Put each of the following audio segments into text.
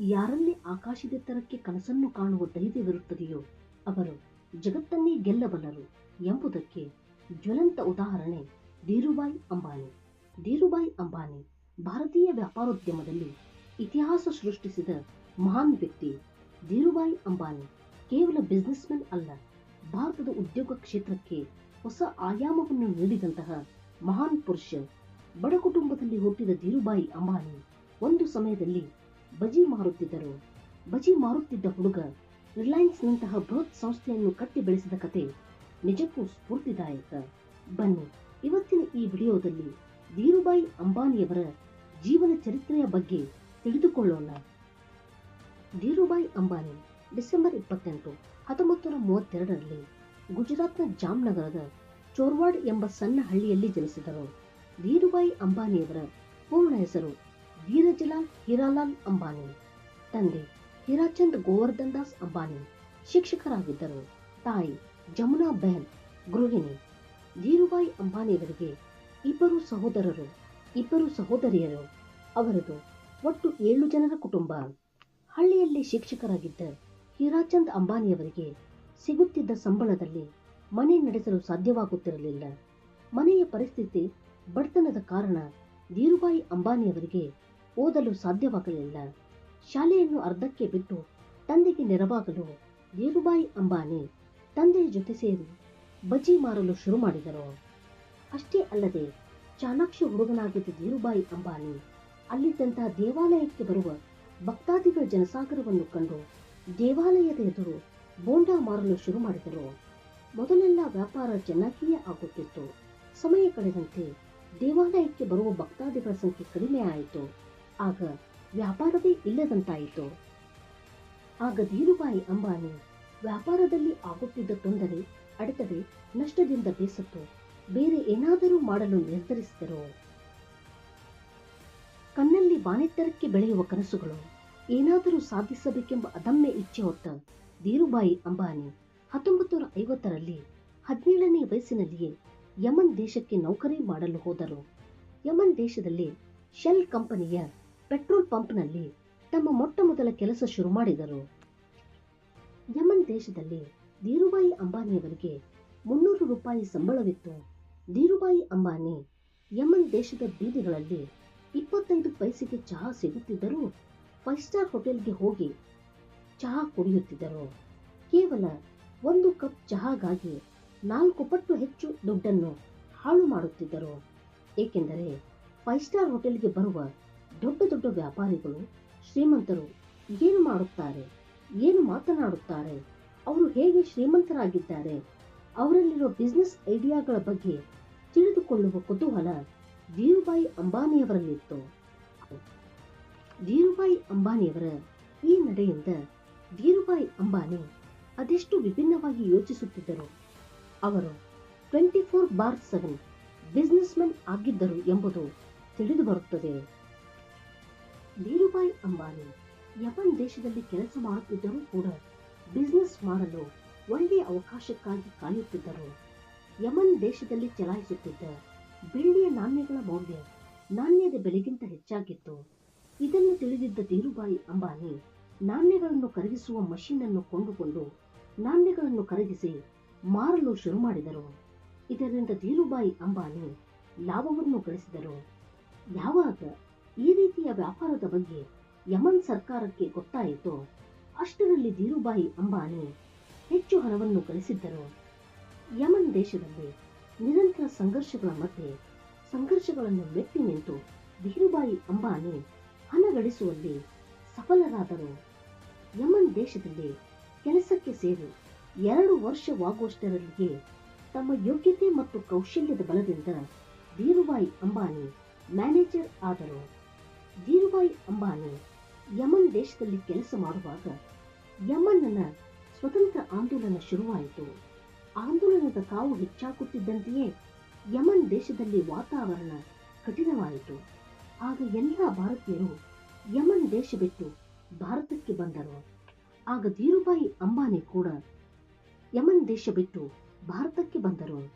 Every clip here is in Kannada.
ಯಾರಲ್ಲಿ ಆಕಾಶದೆತ್ತರಕ್ಕೆ ಕನಸನ್ನು ಕಾಣುವ ಧೈರ್ಯವಿರುತ್ತದೆಯೋ ಅವರು ಜಗತ್ತನ್ನೇ ಗೆಲ್ಲಬಲ್ಲರು ಎಂಬುದಕ್ಕೆ ಜ್ವಲಂತ ಉದಾಹರಣೆ ಧೀರುಬಾಯಿ ಅಂಬಾನಿ. ಧೀರುಬಾಯಿ ಅಂಬಾನಿ ಭಾರತೀಯ ವ್ಯಾಪಾರೋದ್ಯಮದಲ್ಲಿ ಇತಿಹಾಸ ಸೃಷ್ಟಿಸಿದ ಮಹಾನ್ ವ್ಯಕ್ತಿ. ಧೀರುಬಾಯಿ ಅಂಬಾನಿ ಕೇವಲ ಬಿಸ್ನೆಸ್ಮನ್ ಅಲ್ಲ, ಭಾರತದ ಉದ್ಯೋಗ ಕ್ಷೇತ್ರಕ್ಕೆ ಹೊಸ ಆಯಾಮವನ್ನು ನೀಡಿದಂತಹ ಮಹಾನ್ ಪುರುಷ. ಬಡ ಕುಟುಂಬದಲ್ಲಿ ಹುಟ್ಟಿದ ಧೀರುಬಾಯಿ ಅಂಬಾನಿ ಒಂದು ಸಮಯದಲ್ಲಿ ಬಜಿ ಮಾರುತ್ತಿದ್ದರು. ಬಜಿ ಮಾರುತ್ತಿದ್ದ ಹುಡುಗ ರಿಲಯನ್ಸ್ನಂತಹ ಬೃಹತ್ ಸಂಸ್ಥೆಯನ್ನು ಕಟ್ಟಿ ಬೆಳೆಸಿದ ಕತೆ ನಿಜಕ್ಕೂ ಸ್ಫೂರ್ತಿದಾಯಕ. ಬನ್ನಿ, ಇವತ್ತಿನ ಈ ವಿಡಿಯೋದಲ್ಲಿ ಧೀರುಭಾಯಿ ಅಂಬಾನಿಯವರ ಜೀವನ ಚರಿತ್ರೆಯ ಬಗ್ಗೆ ತಿಳಿದುಕೊಳ್ಳೋಣ. ಧೀರುಭಾಯಿ ಅಂಬಾನಿ ಡಿಸೆಂಬರ್ ಇಪ್ಪತ್ತೆಂಟು, ಹತ್ತೊಂಬತ್ತು ಮೂವತ್ತೆರಡರಲ್ಲಿ ಗುಜರಾತ್ನ ಜಾಮ್ನಗರದ ಚೋರ್ವಾಡ್ ಎಂಬ ಸಣ್ಣ ಹಳ್ಳಿಯಲ್ಲಿ ಜನಿಸಿದರು. ಧೀರುಭಾಯಿ ಅಂಬಾನಿಯವರ ಪೂರ್ಣ ಹೆಸರು ಧೀರಜಲಾಲ್ ಹೀರಾಲಾಲ್ ಅಂಬಾನಿ. ತಂದೆ ಹೀರಾಚಂದ್ ಗೋವರ್ಧನ್ ದಾಸ್ ಅಂಬಾನಿ. ಶಿಕ್ಷಕರಾಗಿದ್ದರು. ತಾಯಿ ಜಮುನಾ ಬೆಹನ್, ಗೃಹಿಣಿ. ಧೀರುಭಾಯಿ ಅಂಬಾನಿಯವರಿಗೆ ಇಬ್ಬರು ಸಹೋದರರು, ಇಬ್ಬರು ಸಹೋದರಿಯರು. ಅವರದು ಒಟ್ಟು ಏಳು ಜನರ ಕುಟುಂಬ. ಹಳ್ಳಿಯಲ್ಲಿ ಶಿಕ್ಷಕರಾಗಿದ್ದ ಹೀರಾಚಂದ್ ಅಂಬಾನಿಯವರಿಗೆ ಸಿಗುತ್ತಿದ್ದ ಸಂಬಳದಲ್ಲಿ ಮನೆ ನಡೆಸಲು ಸಾಧ್ಯವಾಗುತ್ತಿರಲಿಲ್ಲ. ಮನೆಯ ಪರಿಸ್ಥಿತಿ ಬಡತನದ ಕಾರಣ ಧೀರುಭಾಯಿ ಅಂಬಾನಿಯವರಿಗೆ ಓದಲು ಸಾಧ್ಯವಾಗಲಿಲ್ಲ. ಶಾಲೆಯನ್ನು ಅರ್ಧಕ್ಕೆ ಬಿಟ್ಟು ತಂದೆಗೆ ನೆರವಾಗಲು ಧೀರುಬಾಯಿ ಅಂಬಾನಿ ತಂದೆಯ ಜೊತೆ ಸೇರಿ ಬಜಿ ಮಾರಲು ಶುರು ಮಾಡಿದರು. ಅಷ್ಟೇ ಅಲ್ಲದೆ ಚಾಣಾಕ್ಷ ಹುಡುಗನಾಗಿದ್ದ ಧೀರುಬಾಯಿ ಅಂಬಾನಿ ಅಲ್ಲಿದ್ದಂತಹ ದೇವಾಲಯಕ್ಕೆ ಬರುವ ಭಕ್ತಾದಿಗಳ ಜನಸಾಗರವನ್ನು ಕಂಡು ದೇವಾಲಯದ ಎದುರು ಬೋಂಡಾ ಮಾರಲು ಶುರು ಮಾಡಿದರು. ಮೊದಲೆಲ್ಲ ವ್ಯಾಪಾರ ಚೆನ್ನಾಗಿಯೇ ಆಗುತ್ತಿತ್ತು. ಸಮಯ ಕಳೆದಂತೆ ದೇವಾಲಯಕ್ಕೆ ಬರುವ ಭಕ್ತಾದಿಗಳ ಸಂಖ್ಯೆ ಕಡಿಮೆ ಆಯಿತು. ಆಗ ವ್ಯಾಪಾರವೇ ಇಲ್ಲದಂತಾಯಿತು. ಆಗ ಧೀರುಬಾಯಿ ಅಂಬಾನಿ ವ್ಯಾಪಾರದಲ್ಲಿ ಆಗುತ್ತಿದ್ದ ತೊಂದರೆ ಅಡೆತಡೆ ನಷ್ಟದಿಂದ ಬೇಸತ್ತು. ಬೇರೆ ಏನಾದರೂ ಮಾಡಲು ನಿರ್ಧರಿಸಿದರು. ಕಣ್ಣಲ್ಲಿ ಬಾನೆತ್ತರಕ್ಕೆ ಬೆಳೆಯುವ ಕನಸುಗಳು ಏನಾದರೂ ಸಾಧಿಸಬೇಕೆಂಬ ಅದಮ್ಯ ಇಚ್ಛೆ ಹೊತ್ತ ಧೀರುಭಾಯಿ ಅಂಬಾನಿ ಹತ್ತೊಂಬತ್ತು ನೂರ ಐವತ್ತರಲ್ಲಿ ಹದಿನೇಳನೇ ವಯಸ್ಸಿನಲ್ಲಿಯೇ ಯಮನ್ ದೇಶಕ್ಕೆ ನೌಕರಿ ಮಾಡಲು ಹೋದರು. ಯಮನ್ ದೇಶದಲ್ಲಿ ಶೆಲ್ ಕಂಪನಿಯ ಪೆಟ್ರೋಲ್ ಪಂಪ್ನಲ್ಲಿ ತಮ್ಮ ಮೊಟ್ಟ ಮೊದಲ ಕೆಲಸ ಶುರು ಮಾಡಿದರು. ಯಮನ್ ದೇಶದಲ್ಲಿ ಧೀರುಬಾಯಿ ಅಂಬಾನಿಯವರಿಗೆ ಮುನ್ನೂರು ರೂಪಾಯಿ ಸಂಬಳವಿತ್ತು. ಧೀರುಬಾಯಿ ಅಂಬಾನಿ ಯಮನ್ ದೇಶದ ಬೀದಿಗಳಲ್ಲಿ ಇಪ್ಪತ್ತೈದು ಪೈಸೆಗೆ ಚಹಾ ಸಿಗುತ್ತಿದ್ದರೂ ಫೈವ್ ಸ್ಟಾರ್ ಹೋಟೆಲ್ಗೆ ಹೋಗಿ ಚಹಾ ಕುಡಿಯುತ್ತಿದ್ದರು. ಕೇವಲ ಒಂದು ಕಪ್ ಚಹಾಗಾಗಿ ನಾಲ್ಕು ಪಟ್ಟು ಹೆಚ್ಚು ದುಡ್ಡನ್ನು ಹಾಳು ಮಾಡುತ್ತಿದ್ದರು. ಏಕೆಂದರೆ ಫೈವ್ ಸ್ಟಾರ್ ಹೋಟೆಲ್ಗೆ ಬರುವ ದೊಡ್ಡ ದೊಡ್ಡ ವ್ಯಾಪಾರಿಗಳು, ಶ್ರೀಮಂತರು ಏನು ಮಾಡುತ್ತಾರೆ, ಏನು ಮಾತನಾಡುತ್ತಾರೆ, ಅವರು ಹೇಗೆ ಶ್ರೀಮಂತರಾಗಿದ್ದಾರೆ ಅವರಲ್ಲಿರುವ ಬಿಸ್ನೆಸ್ ಐಡಿಯಾಗಳ ಬಗ್ಗೆ ತಿಳಿದುಕೊಳ್ಳುವ ಕುತೂಹಲ ಧೀರುಭಾಯಿ ಅಂಬಾನಿಯವರಲ್ಲಿತ್ತು. ಧೀರುಭಾಯಿ ಅಂಬಾನಿಯವರ ಈ ನಡೆಯಿಂದ ಧೀರುಭಾಯಿ ಅಂಬಾನಿ ಅದೆಷ್ಟು ವಿಭಿನ್ನವಾಗಿ ಯೋಚಿಸುತ್ತಿದ್ದರು. ಅವರು twenty four by seven businessmen ಆಗಿದ್ದರು ಎಂಬುದು ತಿಳಿದು ಬರುತ್ತದೆ ಧೀರುಭಾಯಿ ಅಂಬಾನಿ. ಯಮನ್ ದೇಶದಲ್ಲಿ ಕೆಲಸ ಮಾಡುತ್ತಿದ್ದರೂ ಕೂಡ ಬಿಸ್ನೆಸ್ ಮಾಡಲು ಒಳ್ಳೆಯ ಅವಕಾಶಕ್ಕಾಗಿ ಕಾಯುತ್ತಿದ್ದರು. ಯಮನ್ ದೇಶದಲ್ಲಿ ಚಲಾಯಿಸುತ್ತಿದ್ದ ಬೆಳ್ಳಿಯ ನಾಣ್ಯಗಳ ಮೌಲ್ಯ ನಾಣ್ಯದ ಬೆಲೆಗಿಂತ ಹೆಚ್ಚಾಗಿತ್ತು. ಇದನ್ನು ತಿಳಿದಿದ್ದ ಧೀರುಭಾಯಿ ಅಂಬಾನಿ ನಾಣ್ಯಗಳನ್ನು ಕರಗಿಸುವ ಮಷೀನ್ ಅನ್ನು ಕೊಂಡುಕೊಂಡು ನಾಣ್ಯಗಳನ್ನು ಕರಗಿಸಿ ಮಾರಲು ಶುರು ಮಾಡಿದರು. ಇದರಿಂದ ಧೀರುಭಾಯಿ ಅಂಬಾನಿ ಲಾಭವನ್ನು ಗಳಿಸಿದರು. ಯಾವಾಗ ಈ ರೀತಿಯ ವ್ಯಾಪಾರದ ಬಗ್ಗೆ ಯಮನ್ ಸರ್ಕಾರಕ್ಕೆ ಗೊತ್ತಾಯಿತು. ಅಷ್ಟರಲ್ಲಿ ಧೀರುಬಾಯಿ ಅಂಬಾನಿ ಹೆಚ್ಚು ಹಣವನ್ನು ಗಳಿಸಿದ್ದರು. ಯಮನ್ ದೇಶದಲ್ಲಿ ನಿರಂತರ ಸಂಘರ್ಷಗಳ ಮಧ್ಯೆ ಸಂಘರ್ಷಗಳನ್ನು ಮೆಟ್ಟಿ ನಿಂತು ಧೀರುಬಾಯಿ ಅಂಬಾನಿ ಹಣ ಗಳಿಸುವಲ್ಲಿ ಸಫಲರಾದರು. ಯಮನ್ ದೇಶದಲ್ಲಿ ಕೆಲಸಕ್ಕೆ ಸೇರಿ ಎರಡು ವರ್ಷವಾಗುವಷ್ಟರಲ್ಲಿಯೇ ತಮ್ಮ ಯೋಗ್ಯತೆ ಮತ್ತು ಕೌಶಲ್ಯದ ಬಲದಿಂದ ಧೀರುಬಾಯಿ ಅಂಬಾನಿ ಮ್ಯಾನೇಜರ್ ಆದರು. ಧೀರುಭಾಯಿ ಅಂಬಾನಿ ಯಮನ್ ದೇಶದಲ್ಲಿ ಕೆಲಸ ಮಾಡುವಾಗ ಯಮನ್ನ ಸ್ವತಂತ್ರ ಆಂದೋಲನ ಶುರುವಾಯಿತು. ಆಂದೋಲನದ ಕಾವು ಹೆಚ್ಚಾಗುತ್ತಿದ್ದಂತೆಯೇ ಯಮನ್ ದೇಶದಲ್ಲಿ ವಾತಾವರಣ ಕಠಿಣವಾಯಿತು. ಆಗ ಎಲ್ಲ ಭಾರತೀಯರು ಯಮನ್ ದೇಶ ಬಿಟ್ಟು ಭಾರತಕ್ಕೆ ಬಂದರು. ಆಗ ಧೀರುಭಾಯಿ ಅಂಬಾನಿ ಕೂಡ ಯಮನ್ ದೇಶ ಬಿಟ್ಟು ಭಾರತಕ್ಕೆ ಬಂದರು.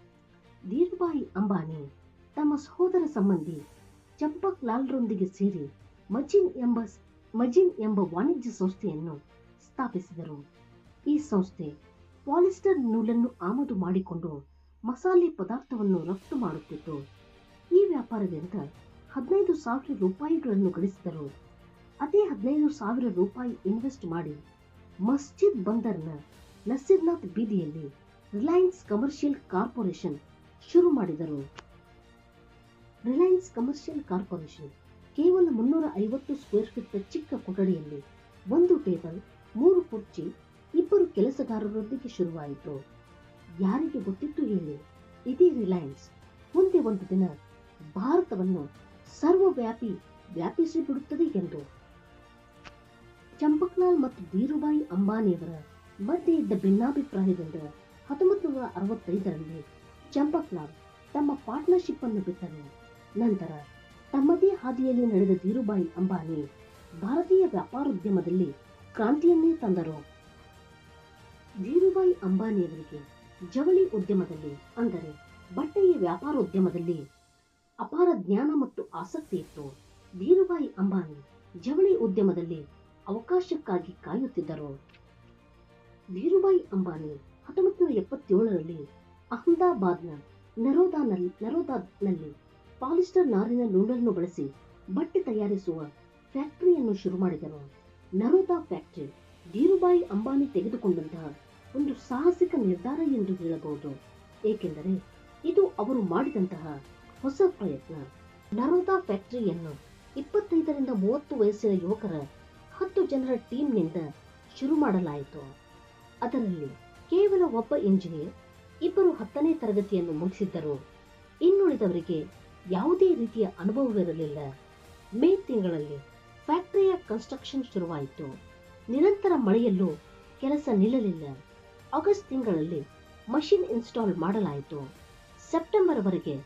ಧೀರುಭಾಯಿ ಅಂಬಾನಿ ತಮ್ಮ ಸಹೋದರ ಸಂಬಂಧಿ ಚಂಪಕ್ ಲಾಲ್ರೊಂದಿಗೆ ಸೇರಿ ಮಜಿನ್ ಎಂಬ ಮಜಿನ್ ಎಂಬ ವಾಣಿಜ್ಯ ಸಂಸ್ಥೆಯನ್ನು ಸ್ಥಾಪಿಸಿದರು. ಈ ಸಂಸ್ಥೆ ಪಾಲಿಸ್ಟರ್ ನೂಲನ್ನು ಆಮದು ಮಾಡಿಕೊಂಡು ಮಸಾಲೆ ಪದಾರ್ಥವನ್ನು ರಫ್ತು ಮಾಡುತ್ತಿತ್ತು. ಈ ವ್ಯಾಪಾರದಿಂದ ಹದಿನೈದು ಸಾವಿರ ರೂಪಾಯಿಗಳನ್ನು ಗಳಿಸಿದರು. ಅದೇ ಹದಿನೈದು ಸಾವಿರ ರೂಪಾಯಿ ಇನ್ವೆಸ್ಟ್ ಮಾಡಿ ಮಸ್ಜಿದ್ ಬಂದರ್ನ ನಸೀರ್ನಾಥ್ ಬೀದಿಯಲ್ಲಿ ರಿಲಯನ್ಸ್ ಕಮರ್ಷಿಯಲ್ ಕಾರ್ಪೊರೇಷನ್ ಶುರು ಮಾಡಿದರು. ರಿಲಯನ್ಸ್ ಕಮರ್ಷಿಯಲ್ ಕಾರ್ಪೊರೇಷನ್ ಕೇವಲ ಮುನ್ನೂರ ಐವತ್ತು ಸ್ಕ್ವೇರ್ ಫೀಟ್ ಚಿಕ್ಕ ಕೊಠಡಿಯಲ್ಲಿ ಒಂದು ಟೇಬಲ್, ಮೂರು ಕುರ್ಚಿ, ಇಬ್ಬರು ಕೆಲಸಗಾರರೊಂದಿಗೆ ಶುರುವಾಯಿತು. ಯಾರಿಗೆ ಗೊತ್ತಿತ್ತು ಹೇಳಿ? ಇದೇ ರಿಲಯನ್ಸ್. ಮುಂದೆ ಒಂದು ದಿನ ಭಾರತವನ್ನು ಸರ್ವವ್ಯಾಪಿ ವ್ಯಾಪಿಸಿಬಿಡುತ್ತದೆ ಎಂದು ಚಂಪಕ್ಲಾಲ್ ಮತ್ತು ಧೀರುಭಾಯಿ ಅಂಬಾನಿಯವರ ಮಧ್ಯೆ ಇದ್ದ ಭಿನ್ನಾಭಿಪ್ರಾಯದಿಂದ ಹತ್ತೊಂಬತ್ತು ನೂರ ಅರವತ್ತೈದರಲ್ಲಿ ಚಂಪಕ್ಲಾಲ್ ತಮ್ಮ ಪಾರ್ಟ್ನರ್ಶಿಪ್ ಅನ್ನು ಬಿಟ್ಟರು ನಂತರ ತಮ್ಮದೇ ಹಾದಿಯಲ್ಲಿ ನಡೆದ ಧೀರುಭಾಯಿ ಅಂಬಾನಿ ಭಾರತೀಯ ವ್ಯಾಪಾರೋದ್ಯಮದಲ್ಲಿ ಕ್ರಾಂತಿಯನ್ನೇ ತಂದರು. ಧೀರುಭಾಯಿ ಅಂಬಾನಿಯವರಿಗೆ ಜವಳಿ ಉದ್ಯಮದಲ್ಲಿ ಅಂದರೆ ಬಟ್ಟೆಯ ವ್ಯಾಪಾರೋದ್ಯಮದಲ್ಲಿ ಅಪಾರ ಜ್ಞಾನ ಮತ್ತು ಆಸಕ್ತಿ ಇತ್ತು. ಧೀರುಭಾಯಿ ಅಂಬಾನಿ ಜವಳಿ ಉದ್ಯಮದಲ್ಲಿ ಅವಕಾಶಕ್ಕಾಗಿ ಕಾಯುತ್ತಿದ್ದರು. ಧೀರುಭಾಯಿ ಅಂಬಾನಿ ಹತ್ತೊಂಬತ್ತು ನೂರ ಎಪ್ಪತ್ತೇಳರಲ್ಲಿ ಅಹಮದಾಬಾದ್ನ ನರೋದಾನಲ್ಲಿ ನರೋದಾನಲ್ಲಿ ಪಾಲಿಸ್ಟರ್ ನಾರಿನ ನೂಲನ್ನು ಬಳಸಿ ಬಟ್ಟೆ ತಯಾರಿಸುವ ಫ್ಯಾಕ್ಟರಿಯನ್ನು ಶುರು ಮಾಡಿದರು. ನರೋದಾ ಫ್ಯಾಕ್ಟರಿ ಧೀರುಬಾಯಿ ಅಂಬಾನಿ ತೆಗೆದುಕೊಂಡಂತಹ ಒಂದು ಸಾಹಸಿಕ ನಿರ್ಧಾರ ಎಂದು ಹೇಳಬಹುದು. ಏಕೆಂದರೆ ಇದು ಅವರು ಮಾಡಿದಂತಹ ಹೊಸ ಪ್ರಯತ್ನ. ನರೋದಾ ಫ್ಯಾಕ್ಟರಿಯನ್ನು ಇಪ್ಪತ್ತೈದರಿಂದ ಮೂವತ್ತು ವಯಸ್ಸಿನ ಯುವಕರ ಹತ್ತು ಜನರ ಟೀಮ್ನಿಂದ ಶುರು ಮಾಡಲಾಯಿತು. ಅದರಲ್ಲಿ ಕೇವಲ ಒಬ್ಬ ಇಂಜಿನಿಯರ್, ಇಬ್ಬರು ಹತ್ತನೇ ತರಗತಿಯನ್ನು ಮುಗಿಸಿದ್ದರು. ಇನ್ನುಳಿದವರಿಗೆ ಯಾವುದೇ ರೀತಿಯ ಅನುಭವವಿರಲಿಲ್ಲ ಮೇ ತಿಂಗಳಲ್ಲಿ ಫ್ಯಾಕ್ಟರಿಯ ಕನ್ಸ್ಟ್ರಕ್ಷನ್ ಶುರುವಾಯಿತು. ನಿರಂತರ ಮಳೆಯಲ್ಲೂ ಕೆಲಸ ನಿಲ್ಲಲಿಲ್ಲ. ಆಗಸ್ಟ್ ತಿಂಗಳಲ್ಲಿ ಮಷಿನ್ ಇನ್ಸ್ಟಾಲ್ ಮಾಡಲಾಯಿತು. ಸೆಪ್ಟೆಂಬರ್ ವರೆಗೆ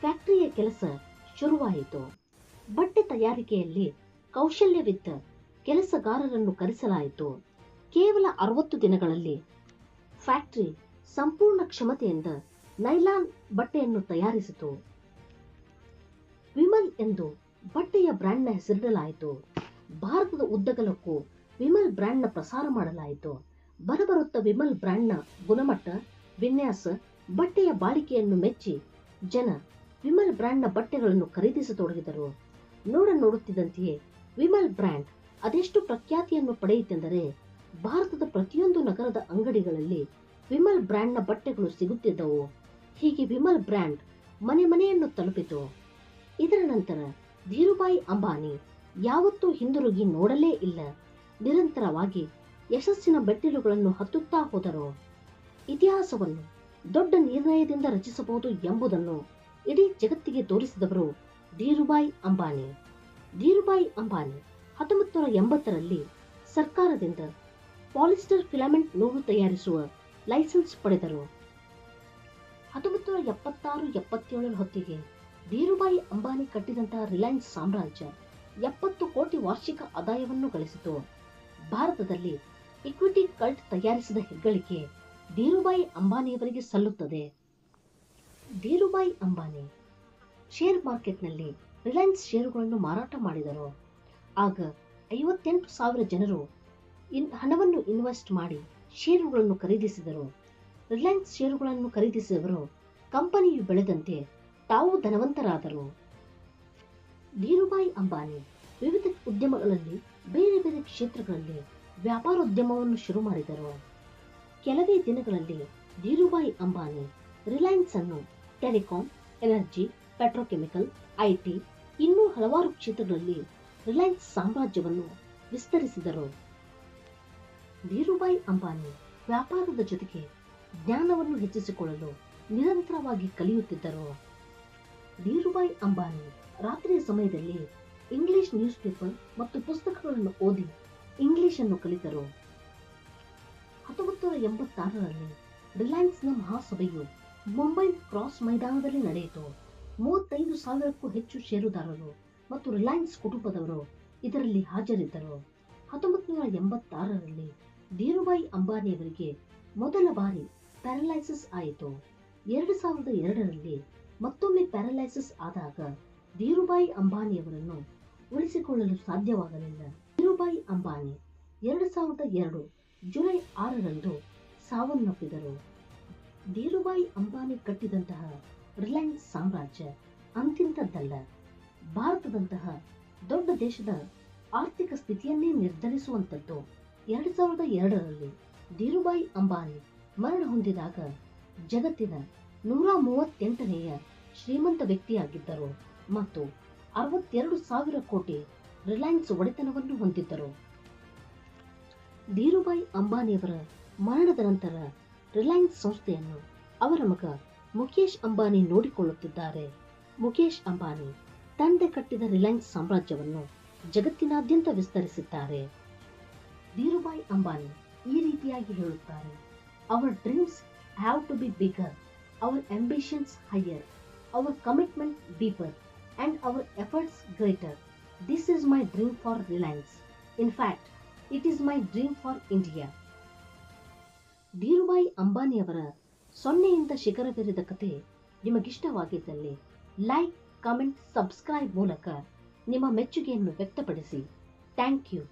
ಫ್ಯಾಕ್ಟರಿಯ ಕೆಲಸ ಶುರುವಾಯಿತು. ಬಟ್ಟೆ ತಯಾರಿಕೆಯಲ್ಲಿ ಕೌಶಲ್ಯವಿದ್ದ ಕೆಲಸಗಾರರನ್ನು ಕರೆಸಲಾಯಿತು. ಕೇವಲ ಅರವತ್ತು ದಿನಗಳಲ್ಲಿ ಫ್ಯಾಕ್ಟರಿ ಸಂಪೂರ್ಣ ಕ್ಷಮತೆಯಿಂದ ನೈಲಾನ್ ಬಟ್ಟೆಯನ್ನು ತಯಾರಿಸಿತು. ವಿಮಲ್ ಎಂದು ಬಟ್ಟೆಯ ಬ್ರ್ಯಾಂಡ್ನ ಹೆಸರಿಡಲಾಯಿತು. ಭಾರತದ ಉದ್ದಗಲಕ್ಕೂ ವಿಮಲ್ ಬ್ರ್ಯಾಂಡ್ನ ಪ್ರಸಾರ ಮಾಡಲಾಯಿತು. ಬರಬರುತ್ತ ವಿಮಲ್ ಬ್ರ್ಯಾಂಡ್ನ ಗುಣಮಟ್ಟ, ವಿನ್ಯಾಸ, ಬಟ್ಟೆಯ ಬಾಳಿಕೆಯನ್ನು ಮೆಚ್ಚಿ ಜನ ವಿಮಲ್ ಬ್ರ್ಯಾಂಡ್ನ ಬಟ್ಟೆಗಳನ್ನು ಖರೀದಿಸತೊಡಗಿದರು. ನೋಡ ನೋಡುತ್ತಿದ್ದಂತೆಯೇ ವಿಮಲ್ ಬ್ರ್ಯಾಂಡ್ ಅದೆಷ್ಟು ಪ್ರಖ್ಯಾತಿಯನ್ನು ಪಡೆಯಿತೆಂದರೆ, ಭಾರತದ ಪ್ರತಿಯೊಂದು ನಗರದ ಅಂಗಡಿಗಳಲ್ಲಿ ವಿಮಲ್ ಬ್ರ್ಯಾಂಡ್ನ ಬಟ್ಟೆಗಳು ಸಿಗುತ್ತಿದ್ದವು. ಹೀಗೆ ವಿಮಲ್ ಬ್ರ್ಯಾಂಡ್ ಮನೆ ಮನೆಯನ್ನು ತಲುಪಿತು. ಇದರ ನಂತರ ಧೀರುಭಾಯಿ ಅಂಬಾನಿ ಯಾವತ್ತೂ ಹಿಂದಿರುಗಿ ನೋಡಲೇ ಇಲ್ಲ. ನಿರಂತರವಾಗಿ ಯಶಸ್ಸಿನ ಬೆಟ್ಟಿಲುಗಳನ್ನು ಹತ್ತುತ್ತಾ ಹೋದರು. ಇತಿಹಾಸವನ್ನು ದೊಡ್ಡ ನಿರ್ಣಯದಿಂದ ರಚಿಸಬಹುದು ಎಂಬುದನ್ನು ಇಡೀ ಜಗತ್ತಿಗೆ ತೋರಿಸಿದವರು ಧೀರುಭಾಯಿ ಅಂಬಾನಿ. ಧೀರುಭಾಯಿ ಅಂಬಾನಿ ಹತ್ತೊಂಬತ್ತು ಎಂಬತ್ತರಲ್ಲಿ ಸರ್ಕಾರದಿಂದ ಪಾಲಿಸ್ಟರ್ ಫಿಲಮೆಂಟ್ ನೂಲು ತಯಾರಿಸುವ ಲೈಸೆನ್ಸ್ ಪಡೆದರು. ಹತ್ತೊಂಬತ್ತು ನೂರ ಎಪ್ಪತ್ತಾರು ಎಪ್ಪತ್ತೇಳರ ಹೊತ್ತಿಗೆ ಧೀರುಭಾಯಿ ಅಂಬಾನಿ ಕಟ್ಟಿದಂತಹ ರಿಲಯನ್ಸ್ ಸಾಮ್ರಾಜ್ಯ ಎಪ್ಪತ್ತು ಕೋಟಿ ವಾರ್ಷಿಕ ಆದಾಯವನ್ನು ಗಳಿಸಿತು. ಭಾರತದಲ್ಲಿ ಇಕ್ವಿಟಿ ಕಲ್ಟ್ ತಯಾರಿಸಿದ ಹೆಗ್ಗಳಿಕೆ ಧೀರುಭಾಯಿ ಅಂಬಾನಿಯವರಿಗೆ ಸಲ್ಲುತ್ತದೆ. ಧೀರುಭಾಯಿ ಅಂಬಾನಿ ಶೇರ್ ಮಾರ್ಕೆಟ್ನಲ್ಲಿ ರಿಲಯನ್ಸ್ ಷೇರುಗಳನ್ನು ಮಾರಾಟ ಮಾಡಿದರು. ಆಗ ಐವತ್ತೆಂಟು ಸಾವಿರ ಜನರು ಇನ್ ಹಣವನ್ನು ಇನ್ವೆಸ್ಟ್ ಮಾಡಿ ಷೇರುಗಳನ್ನು ಖರೀದಿಸಿದರು. ರಿಲಯನ್ಸ್ ಷೇರುಗಳನ್ನು ಖರೀದಿಸಿದವರು ಕಂಪನಿಯು ಬೆಳೆದಂತೆ ತಾವು ಧನವಂತರಾದರು. ಧೀರುಭಾಯಿ ಅಂಬಾನಿ ವಿವಿಧ ಉದ್ಯಮಗಳಲ್ಲಿ ಬೇರೆ ಬೇರೆ ಕ್ಷೇತ್ರಗಳಲ್ಲಿ ವ್ಯಾಪಾರೋದ್ಯಮವನ್ನು ಶುರು ಮಾಡಿದರು. ಕೆಲವೇ ದಿನಗಳಲ್ಲಿ ಧೀರುಭಾಯಿ ಅಂಬಾನಿ ರಿಲಯನ್ಸ್ ಅನ್ನು ಟೆಲಿಕಾಂ, ಎನರ್ಜಿ, ಪೆಟ್ರೋಕೆಮಿಕಲ್, ಐಟಿ ಇನ್ನೂ ಹಲವಾರು ಕ್ಷೇತ್ರಗಳಲ್ಲಿ ರಿಲಯನ್ಸ್ ಸಾಮ್ರಾಜ್ಯವನ್ನು ವಿಸ್ತರಿಸಿದರು. ಧೀರುಭಾಯಿ ಅಂಬಾನಿ ವ್ಯಾಪಾರದ ಜೊತೆಗೆ ಜ್ಞಾನವನ್ನು ಹೆಚ್ಚಿಸಿಕೊಳ್ಳಲು ನಿರಂತರವಾಗಿ ಕಲಿಯುತ್ತಿದ್ದರು. ಧೀರುಭಾಯಿ ಅಂಬಾನಿ. ರಾತ್ರಿಯ ಸಮಯದಲ್ಲಿ ಇಂಗ್ಲಿಷ್ ನ್ಯೂಸ್ ಪೇಪರ್ ಮತ್ತು ಪುಸ್ತಕಗಳನ್ನು ಓದಿ ಇಂಗ್ಲಿಷ್ ಅನ್ನು ಕಲಿತರು. ಹತ್ತೊಂಬತ್ತು ಎಂಬತ್ತಾರರಲ್ಲಿ ರಿಲಯನ್ಸ್ನ ಮಹಾಸಭೆಯು ಮುಂಬೈ ಕ್ರಾಸ್ ಮೈದಾನದಲ್ಲಿ ನಡೆಯಿತು. ಮೂವತ್ತೈದು ಸಾವಿರಕ್ಕೂ ಹೆಚ್ಚು ಷೇರುದಾರರು ಮತ್ತು ರಿಲಯನ್ಸ್ ಕುಟುಂಬದವರು ಇದರಲ್ಲಿ ಹಾಜರಿದ್ದರು. ಹತ್ತೊಂಬತ್ತು ನೂರ ಎಂಬತ್ತಾರರಲ್ಲಿ ಧೀರುಭಾಯಿ ಅಂಬಾನಿಯವರಿಗೆ ಮೊದಲ ಬಾರಿ ಪ್ಯಾರಲೈಸಿಸ್ ಆಯಿತು. ಎರಡು ಸಾವಿರದ ಎರಡರಲ್ಲಿ ಮತ್ತೊಮ್ಮೆ ಪ್ಯಾರಲೈಸಿಸ್ ಆದಾಗ ಧೀರುಭಾಯಿ ಅಂಬಾನಿಯವರನ್ನು ಉಳಿಸಿಕೊಳ್ಳಲು ಸಾಧ್ಯವಾಗಲಿಲ್ಲ. ಧೀರುಭಾಯಿ ಅಂಬಾನಿ ಎರಡು ಸಾವಿರದ ಎರಡು ಜುಲೈ ಆರರಂದು ಸಾವನ್ನಪ್ಪಿದರು. ಧೀರುಭಾಯಿ ಅಂಬಾನಿ ಕಟ್ಟಿದಂತಹ ರಿಲಯನ್ಸ್ ಸಾಮ್ರಾಜ್ಯ ಅಂತಿಂತದ್ದಲ್ಲ ಭಾರತದಂತಹ ದೊಡ್ಡ ದೇಶದ ಆರ್ಥಿಕ ಸ್ಥಿತಿಯನ್ನೇ ನಿರ್ಧರಿಸುವಂಥದ್ದು ಎರಡು ಸಾವಿರದ ಎರಡರಲ್ಲಿ ಧೀರುಭಾಯಿ ಅಂಬಾನಿ ಮರಣ ಹೊಂದಿದಾಗ ಜಗತ್ತಿನ ನೂರ ಮೂವತ್ತೆಂಟನೆಯ ಶ್ರೀಮಂತ ವ್ಯಕ್ತಿಯಾಗಿದ್ದರು ಮತ್ತು ಅರವತ್ತೆರಡು ಸಾವಿರ ಕೋಟಿ ರಿಲಯನ್ಸ್ ಒಡೆತನವನ್ನು ಹೊಂದಿದ್ದರು. ಧೀರುಭಾಯಿ ಅಂಬಾನಿಯವರ ಮರಣದ ನಂತರ ರಿಲಯನ್ಸ್ ಸಂಸ್ಥೆಯನ್ನು ಅವರ ಮಗ ಮುಖೇಶ್ ಅಂಬಾನಿ ನೋಡಿಕೊಳ್ಳುತ್ತಿದ್ದಾರೆ. ಮುಖೇಶ್ ಅಂಬಾನಿ ತಂದೆ ಕಟ್ಟಿದ ರಿಲಯನ್ಸ್ ಸಾಮ್ರಾಜ್ಯವನ್ನು ಜಗತ್ತಿನಾದ್ಯಂತ ವಿಸ್ತರಿಸಿದ್ದಾರೆ. ಧೀರುಭಾಯಿ ಅಂಬಾನಿ ಈ ರೀತಿಯಾಗಿ ಹೇಳುತ್ತಾರೆ our dreams have to be bigger our ambitions higher our commitment deeper and our efforts greater this is my dream for Reliance in fact it is my dream for India Dhirubhai ಅಂಬಾನಿಯವರ ಸೊನ್ನೆಯಿಂದ ಶಿಖರವೇರಿದ ಕತೆ ನಿಮಗಿಷ್ಟವಾಗಿದ್ದಲ್ಲಿ ಲೈಕ್ ಕಮೆಂಟ್ ಸಬ್ಸ್ಕ್ರೈಬ್ ಮೂಲಕ ನಿಮ್ಮ ಮೆಚ್ಚುಗೆಯನ್ನು ವ್ಯಕ್ತಪಡಿಸಿ. Thank you